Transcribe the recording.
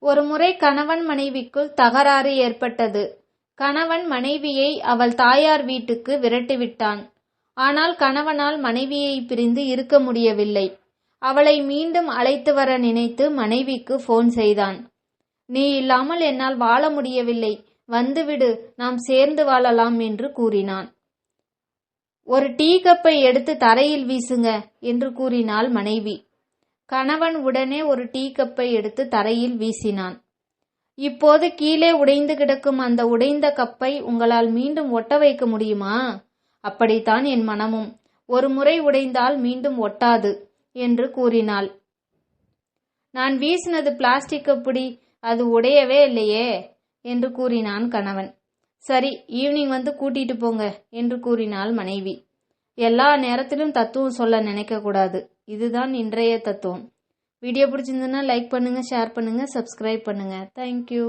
ஒருமுறை கணவன் மனைவிக்குள் தகராறு ஏற்பட்டது. கணவன் மனைவியை அவள் தாயார் வீட்டுக்கு விரட்டிவிட்டான். ஆனால் கணவனால் மனைவியைப் பிரிந்து இருக்க முடியவில்லை. அவளை மீண்டும் அழைத்து வர நினைத்து மனைவிக்கு போன் செய்தான். நீ இல்லாமல் என்னால் வாழ முடியவில்லை. வந்துவிடு நாம் சேர்ந்து வாழலாம் என்று கூறினான். ஒரு டீ கப்பை எடுத்து தரையில் வீசுங்க என்று கூறினாள் மனைவி. கணவன் உடனே ஒரு டீ கப்பை எடுத்து தரையில் வீசினான். இப்போது கீழே உடைந்து கிடக்கும் அந்த உடைந்த கப்பை உங்களால் மீண்டும் ஒட்ட வைக்க முடியுமா? அப்படித்தான் என் மனமும். ஒரு முறை உடைந்தால் மீண்டும் ஒட்டாது என்று கூறினாள். நான் வீசினது பிளாஸ்டிக் அப்படி அது உடையவே இல்லையே என்று கூறினான் கணவன். சரி ஈவினிங் வந்து கூட்டிட்டு போங்க என்று கூறினாள் மனைவி. எல்லா நேரத்திலும் தத்துவம் சொல்ல நினைக்கக்கூடாது இதுதான் இன்றைய தத்துவம். வீடியோ பிடிச்சிருந்ததுன்னா லைக் பண்ணுங்கள் ஷேர் பண்ணுங்கள் சப்ஸ்கிரைப் பண்ணுங்கள் தேங்க்யூ